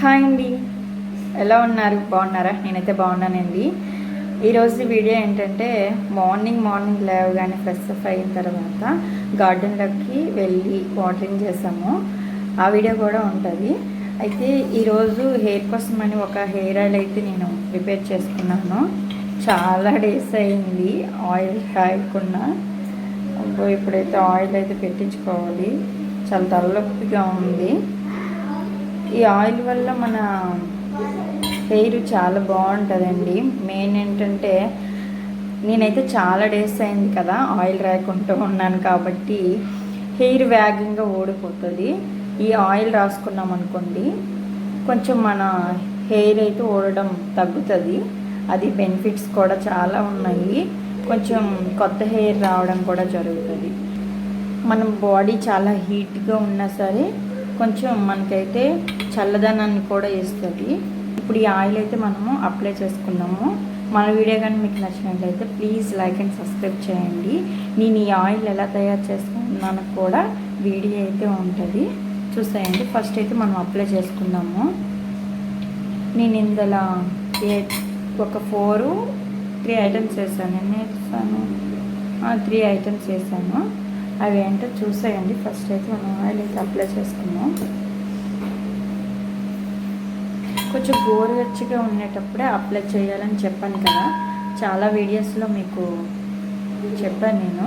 Hi అండి. ఎలా ఉన్నారు? బాగున్నారా? నేనైతే బాగున్నానండి. ఈరోజు వీడియో ఏంటంటే మార్నింగ్ మార్నింగ్ లేవగానే ఫ్రెష్ అప్ అయిన తర్వాత గార్డెన్లోకి వెళ్ళి వాటరింగ్ చేసాము. ఆ వీడియో కూడా ఉంటుంది. అయితే ఈరోజు హెయిర్ కోసం అని ఒక హెయిర్ ఆయిల్ అయితే నేను ప్రిపేర్ చేసుకున్నాను. చాలా డేస్ అయింది. ఆయిల్ రాయకుండా అబ్బో, ఇప్పుడైతే ఆయిల్ అయితే పెట్టించుకోవాలి. చాలా తలనొప్పిగా ఉంది. ఈ ఆయిల్ వల్ల మన హెయిర్ చాలా బాగుంటుందండి. మెయిన్ ఏంటంటే నేనైతే చాలా డేస్ అయింది కదా ఆయిల్ రాయకుంటూ ఉన్నాను కాబట్టి హెయిర్ వేగంగా ఓడిపోతుంది ఈ ఆయిల్ రాసుకున్నాం అనుకోండి కొంచెం మన హెయిర్ అయితే ఓడడం తగ్గుతుంది. అది బెనిఫిట్స్ కూడా చాలా ఉన్నాయి. కొంచెం కొత్త హెయిర్ రావడం కూడా జరుగుతుంది. మన బాడీ చాలా హీట్గా ఉన్నా సరే కొంచెం మనకైతే చల్లదనాన్ని కూడా ఇస్తుంది. ఇప్పుడు ఈ ఆయిల్ అయితే మనము అప్లై చేసుకున్నాము. మన వీడియో కానీ మీకు నచ్చినట్లయితే ప్లీజ్ లైక్ అండ్ సబ్స్క్రైబ్ చేయండి. నేను ఈ ఆయిల్ ఎలా తయారు చేసుకున్నాను కూడా వీడియో అయితే ఉంటుంది. చూసేయండి. ఫస్ట్ అయితే మనం అప్లై చేసుకుందాము. నేను ఇందులో ఏ ఒక ఫోరు త్రీ ఐటమ్స్ వేసాను. ఎన్ని వేసాను? త్రీ ఐటమ్స్ వేసాను. అవి ఏంటో చూసేయండి. ఫస్ట్ అయితే మనం ఆయిల్ అయితే అప్లై చేసుకున్నాం కొంచెం గోరువెచ్చగా ఉండేటప్పుడే అప్లై చేయాలని చెప్పాను కదా. చాలా వీడియోస్లో మీకు చెప్పాను నేను.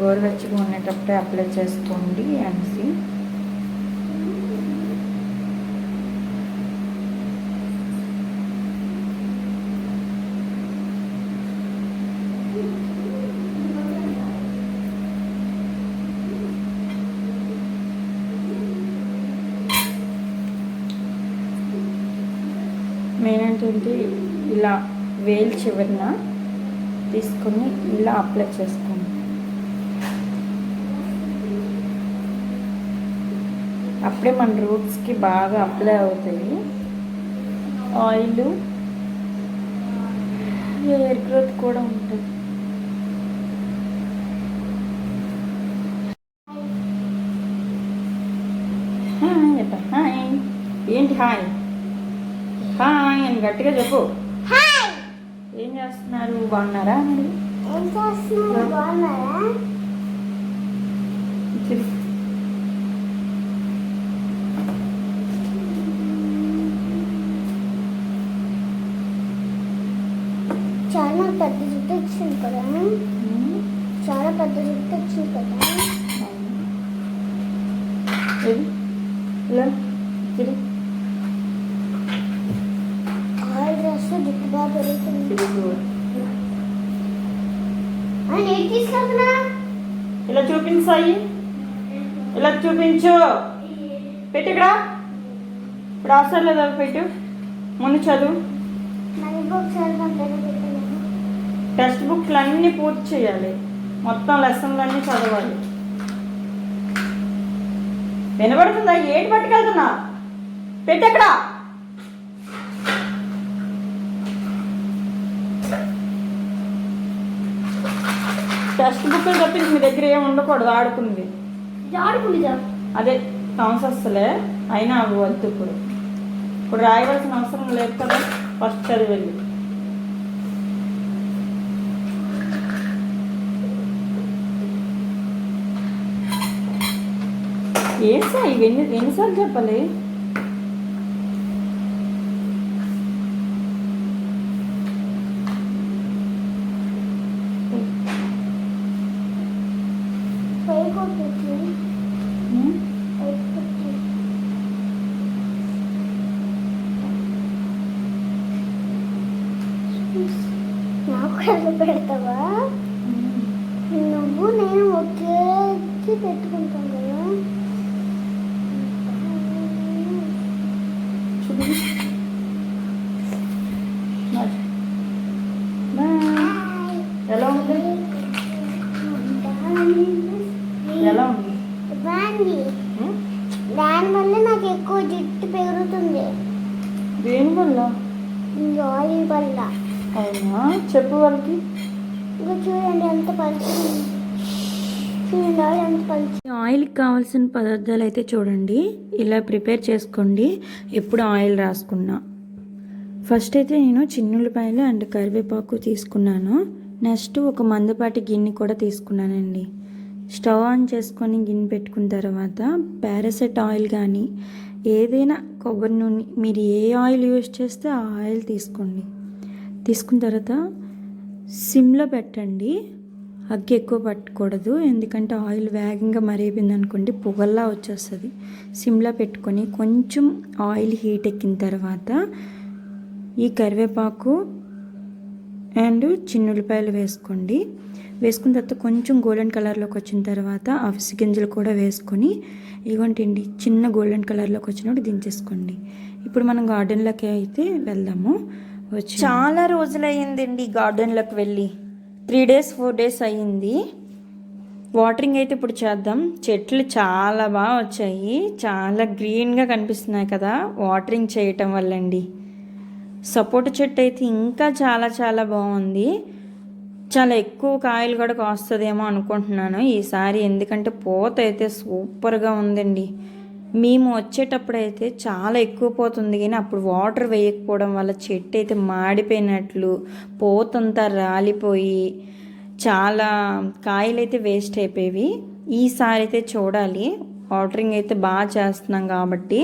గోరువెచ్చగా ఉండేటప్పుడే అప్లై చేసుకోండి అనేసి. మెయిన్ ఇలా వేలు చివరిన తీసుకొని ఇలా అప్లై చేసుకోండి. అప్పుడే మన రూట్స్కి బాగా అప్లై అవుతాయి. ఆయిల్ హెయిర్ గ్రోత్ కూడా ఉంటుంది. హాయ్ ఏంటి హాయ్ గట్టిగా చెప్పు. ఏం చేస్తున్నారు? బాగున్నారా మరి. చాలా పెద్ద జుట్టు వచ్చింది కదా. చాలా పెద్ద జుట్టు వచ్చింది కదా? ఇలా? అని ఏం తీసుకెళ్తున్నా ఇలా ఇలా చూపించు. పెట్టు ఇక్కడ. ఇప్పుడు అవసరం లేదా పెట్టు. ముందు చదువు. టెక్స్ట్ బుక్లు అన్నీ పూర్తి చేయాలి. మొత్తం లెసన్లు అన్నీ చదవాలి. వినబడుతుందా? ఏంటి పట్టుకెళ్తున్నా? పెట్టెక్కడ టెక్స్ట్ బుక్లు తప్పించి మీ దగ్గర ఏమి ఉండకూడదు ఆడుకుంది. ఆడుకుంటా అదే వస్తలే అయినా అవి వద్దు ఇప్పుడు. ఇప్పుడు రాయవలసిన అవసరం లేదు కదా ఫస్ట్ చదివి వెళ్ళి. ఏం సార్ ఇవి ఎన్ని ఎన్నిసార్లు చెప్పాలి పైకి కొట్టచ్చు ఉం? పైకి కొట్టు నాకు కళ్ళు పెడతావా? నువ్వు నేను ఒకేకి పెట్టుకుంటాం కదా. చూడు మరి. బాయ్. ఎలా ఉంది? ఎలా ఉంది? బాగుంది. ఉం? దానివల్ల నాకు ఎక్కువ జుట్టు పెరుగుతుంది. దేనివల్ల వల్ల. అవునా? చెప్పు వాళ్ళకి. చూడండి ఎంత ఆయిల్కి కావాల్సిన పదార్థాలు అయితే చూడండి. ఇలా ప్రిపేర్ చేసుకోండి. ఎప్పుడు ఆయిల్ రాసుకున్నా. ఫస్ట్ అయితే నేను చిన్నులపాయలు అండ్ కరివేపాకు తీసుకున్నాను. నెక్స్ట్ ఒక మందపాటి గిన్నె కూడా తీసుకున్నానండి. స్టవ్ ఆన్ చేసుకొని గిన్నె పెట్టుకున్న తర్వాత పారాసెట్ ఆయిల్ కానీ ఏదైనా కొబ్బరి నూనె మీరు ఏ ఆయిల్ యూజ్ చేస్తే ఆ ఆయిల్ తీసుకోండి. తీసుకున్న తర్వాత సిమ్లో పెట్టండి. అగ్గి ఎక్కువ పట్టకూడదు. ఎందుకంటే ఆయిల్ వేగంగా మరేపింది అనుకోండి పొగల్లా వచ్చేస్తుంది. సిమ్లో పెట్టుకొని కొంచెం ఆయిల్ హీట్ ఎక్కిన తర్వాత ఈ కరివేపాకు అండ్ చిన్నులపాయలు వేసుకోండి. వేసుకున్న తర్వాత కొంచెం గోల్డెన్ కలర్లోకి వచ్చిన తర్వాత అవిసి గింజలు కూడా వేసుకొని ఇవ్వండి చిన్న గోల్డెన్ కలర్లోకి వచ్చినప్పుడు దించేసుకోండి. ఇప్పుడు మనం గార్డెన్లోకి అయితే వెళ్దాము. వచ్చి చాలా రోజులయ్యిందండి గార్డెన్లోకి వెళ్ళి. త్రీ డేస్ ఫోర్ డేస్ అయ్యింది. వాటరింగ్ అయితే ఇప్పుడు చేద్దాం. చెట్లు చాలా బాగా వచ్చాయి. చాలా గ్రీన్గా కనిపిస్తున్నాయి కదా వాటరింగ్ చేయటం వల్లండి. సపోటా చెట్టు అయితే ఇంకా చాలా చాలా బాగుంది. చాలా ఎక్కువ కాయలు కూడా కాస్తుందేమో అనుకుంటున్నాను. ఈసారి ఎందుకంటే పూత అయితే సూపర్గా ఉందండి. మేము వచ్చేటప్పుడు అయితే చాలా ఎక్కువ పోతుంది. కానీ అప్పుడు వాటర్ వేయకపోవడం వల్ల చెట్టు అయితే మాడిపోయినట్లు పోతంతా రాలిపోయి చాలా కాయలు అయితే వేస్ట్ అయిపోయేవి. ఈసారి అయితే చూడాలి. వాటరింగ్ అయితే బాగా చేస్తున్నాం కాబట్టి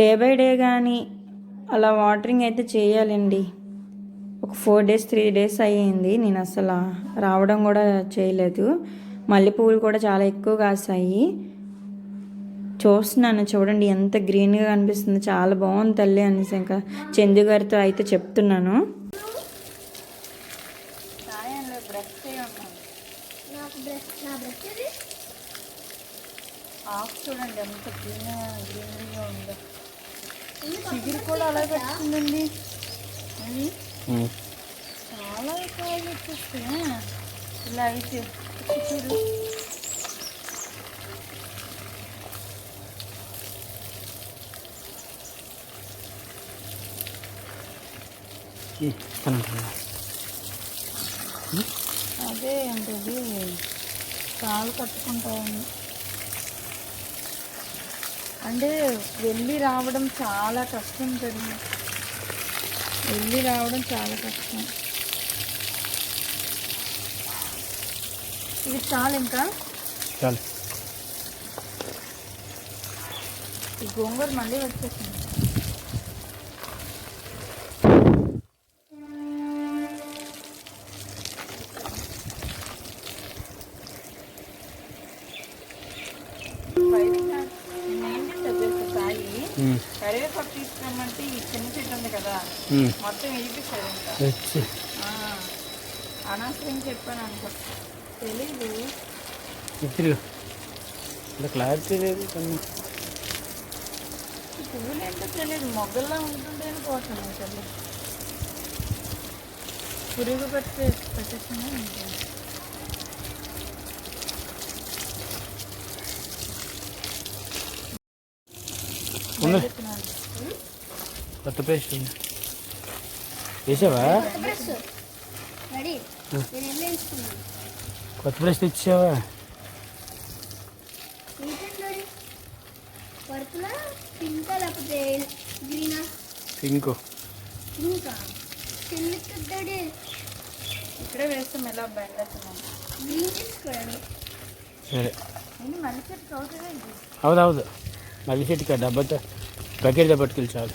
డే బై డే కానీ అలా వాటరింగ్ అయితే చేయాలండి. ఒక ఫోర్ డేస్ త్రీ డేస్ అయ్యింది. నేను అసలు రావడం కూడా చేయలేదు. మల్లెపూలు కూడా చాలా ఎక్కువ కాసాయి. చూస్తున్నాను చూడండి ఎంత గ్రీన్గా కనిపిస్తుంది. చాలా బాగుంది తల్లి అనేసి ఇంకా చందు గారితో అయితే చెప్తున్నాను. నాకు బ్రష్ నా బ్రష్ ఇది? ఆఫ్ చూడండి ఎంత గ్రీన్ గ్రీనరీగా ఉందో. చిగురు కూడా అలా పెట్టుకుందండి. చాలా కాయలు వచ్చేస్తే ఇలా అయితే చూడు అదే ఏంటది? కాలు కట్టుకుంటాయని. అంటే వెళ్ళి రావడం చాలా కష్టం కదా వెళ్ళి రావడం చాలా కష్టం. ఇది చాలు ఇంకా? చాలు. ఈ గోంగూర మళ్ళీ వచ్చేసింది. మొత్తం వేయించారు ఇంకా అనవసరం చెప్పాను అనుకో. తెలీదు. తిరుగు ఇలా క్లారిటీ లేదు కొన్ని పువ్వులు ఏంటో తెలియదు మొగ్గల్లా ఉంటుండేని పోతున్నాయి అసలు? పురుగు పెట్టి పెట్టేసిన ఉంది. కొత్త పేస్ట్ ఉంది. వేసావా? బ్రష్ కొత్త ఏంటంటే పర్పులా పింకా ఇక్కడే వేస్తాం ఎలా సరే. హౌదు హౌదు మళ్ళీ చెట్టుకి డబ్బాతో బకెట్తో పట్టుకెళ్ళి చాలు.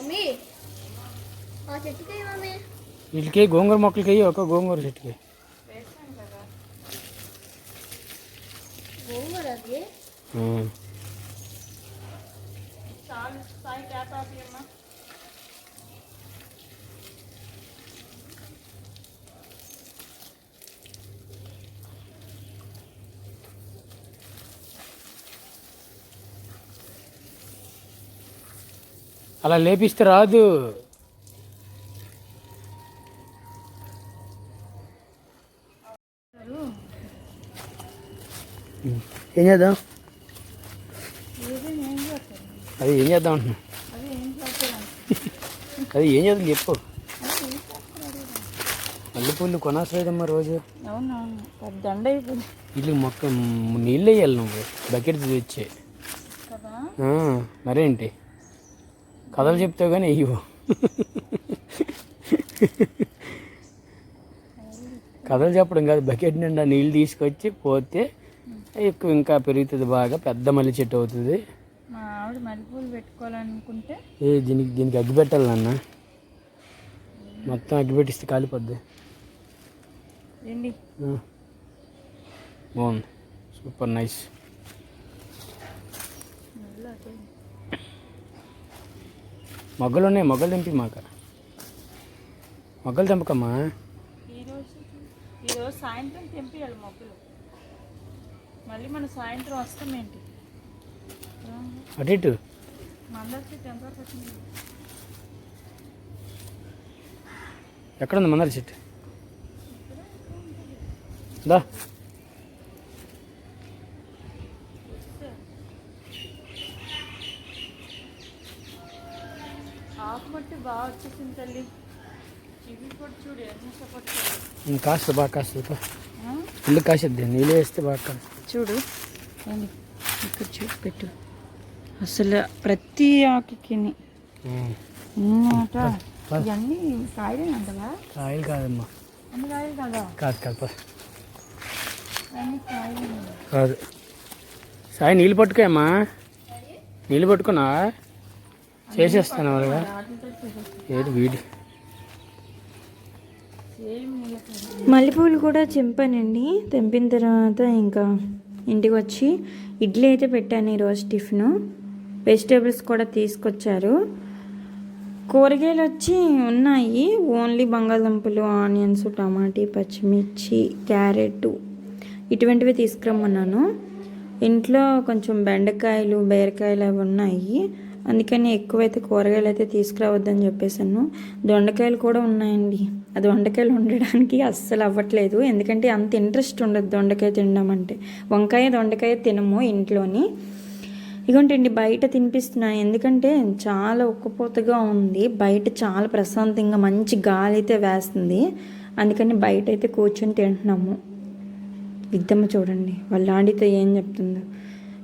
మమ్మీ ఆ చెట్టుకి మమ్మీ వీటికి గోంగూర మొక్కలకి అయ్యి ఒక గోంగూర చెట్టుకి వేస్తాం కదా గోంగూర అది ఉమ్. చాలు అలా లేపిస్తే రాదు. ఏం చేద్దాం? అది ఏం చేద్దాం అంటున్నా? అది ఏం చేస్తారు అది ఏం చేద్దాం చెప్పు. మల్లెపూలు కొనాసలేదమ్మా రోజు. దండ అయిపోయింది. ఇల్లు మొక్క నీళ్ళు వేయాలి నువ్వు. బకెట్ తెచ్చే. మరేంటి? కథలు చెప్తావు కానీ అయ్యో కథలు చెప్పడం కాదు బకెట్ నిండా నీళ్ళు తీసుకొచ్చి పోతే ఎక్కువ ఇంకా పెరుగుతుంది బాగా పెద్ద మల్లి చెట్టు అవుతుంది. మా ఆవిడ మల్లెపూలు పెట్టుకోవాలనుకుంటే ఏ దీనికి దీనికి అగ్గి పెట్టాలి నాన్న. మొత్తం అగ్గి పెట్టిస్తే కాలిపోద్ది. బాగుంది. Super nice. మొగ్గలు ఉన్నాయి మొగ్గలు తెంపి మాక మొగ్గలు తెంపకమ్మా ఈరోజు సాయంత్రం తెంపియాలి మొక్కలు. మళ్ళీ మన సాయంత్రం వస్తాం ఏంటి? అటు ఇటు. మందరికి టెంపర్ పెట్టింది. ఎక్కడ ఉంది మందార చెట్టు? దా. మట్టి బాగా వచ్చేసింది తల్లి. కూడా చూడు సపోర్ట్ కాస్త బాగా కాస్తుంది ఇల్లు కాసేద్ది నీళ్ళు వేస్తే బాగా కాస్తుంది చూడు ఇక్కడ చూడు పెట్టు. అసలు ప్రతి ఆకుకి. ఇవన్నీ కాయలే అంటవా? కాయలు కాదమ్మా. అన్ని కాయలు కదా? కాదు కాదు సాయి నీళ్ళు పట్టుకోమ్మా నీళ్ళు పట్టుకున్నా చేసేస్తాను వాళ్ళగా ఏది వీడి? మల్లెపూలు కూడా చింపానండి. తెంపిన తర్వాత ఇంకా ఇంటికి వచ్చి ఇడ్లీ అయితే పెట్టాను ఈరోజు టిఫిన్. వెజిటేబుల్స్ కూడా తీసుకొచ్చారు. కూరగాయలు వచ్చి ఉన్నాయి. ఓన్లీ బంగాళదుంపలు ఆనియన్స్ టమాటీ పచ్చిమిర్చి క్యారెట్ ఇటువంటివి తీసుకురమ్మన్నాను. ఇంట్లో కొంచెం బెండకాయలు బీరకాయలు అవి ఉన్నాయి. అందుకని ఎక్కువైతే కూరగాయలు అయితే తీసుకురావద్దని చెప్పేసాను దొండకాయలు కూడా ఉన్నాయండి. అది దొండకాయలు ఉండడానికి అస్సలు అవ్వట్లేదు. ఎందుకంటే అంత ఇంట్రెస్ట్ ఉండదు దొండకాయ తినడం అంటే వంకాయ దొండకాయ తినము ఇంట్లోని. ఇగోంటండి బయట తినిపిస్తున్నాను ఎందుకంటే చాలా ఉక్కపోతగా ఉంది. బయట చాలా ప్రశాంతంగా మంచి గాలి అయితే వేస్తుంది. అందుకని బయట అయితే కూర్చొని తింటున్నాము. విద్దమ్మ చూడండి వాళ్ళ ఆడితో ఏం చెప్తుందో.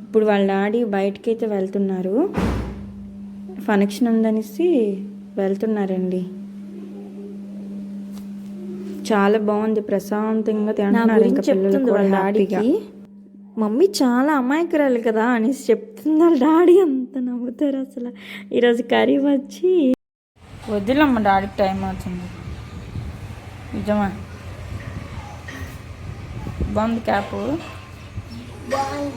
ఇప్పుడు వాళ్ళ ఆడి బయటకి అయితే వెళ్తున్నారు. ఫంక్షన్ ఉందనేసి వెళ్తున్నారండి. చాలా బాగుంది ప్రశాంతంగా తింటున్నారు ఇంకా పిల్లలు కూడా హ్యాపీగా. మమ్మీ చాలా అమాయకురాలు కదా అనేసి చెప్తుంది వాళ్ళ డాడీ. అంత నవ్వుతారు అసలు. ఈరోజు కర్రీ వచ్చి వద్దులమ్మ డాడీకి టైం అవుతుంది. నిజమా. బాగుంది క్యాప్? బాగుంది.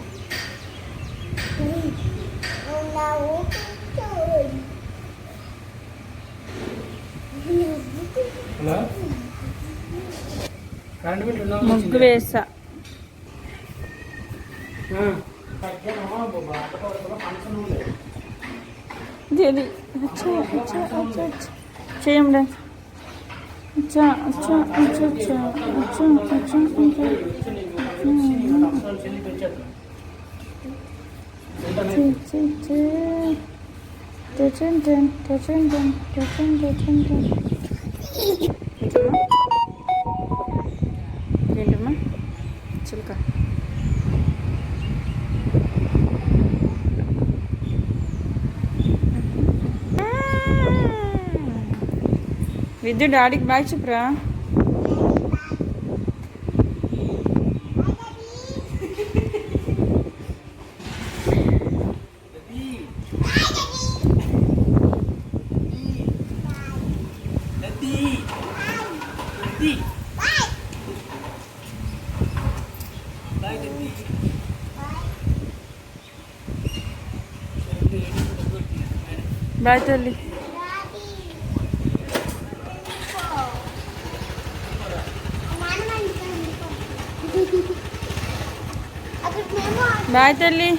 ముగ్గు వేసా ఇది అచ్చా అచ్చా చేయండి అచ్చా అచ్చా అచ్చా అచ్చా అచ్చా అచ్చా ఏంటమ్మా? చిలుక. విద్యు డాడీకి బాయ్ చెప్పురా? బాయ్ తల్లి అక్కడ మేము బాయ్ తల్లి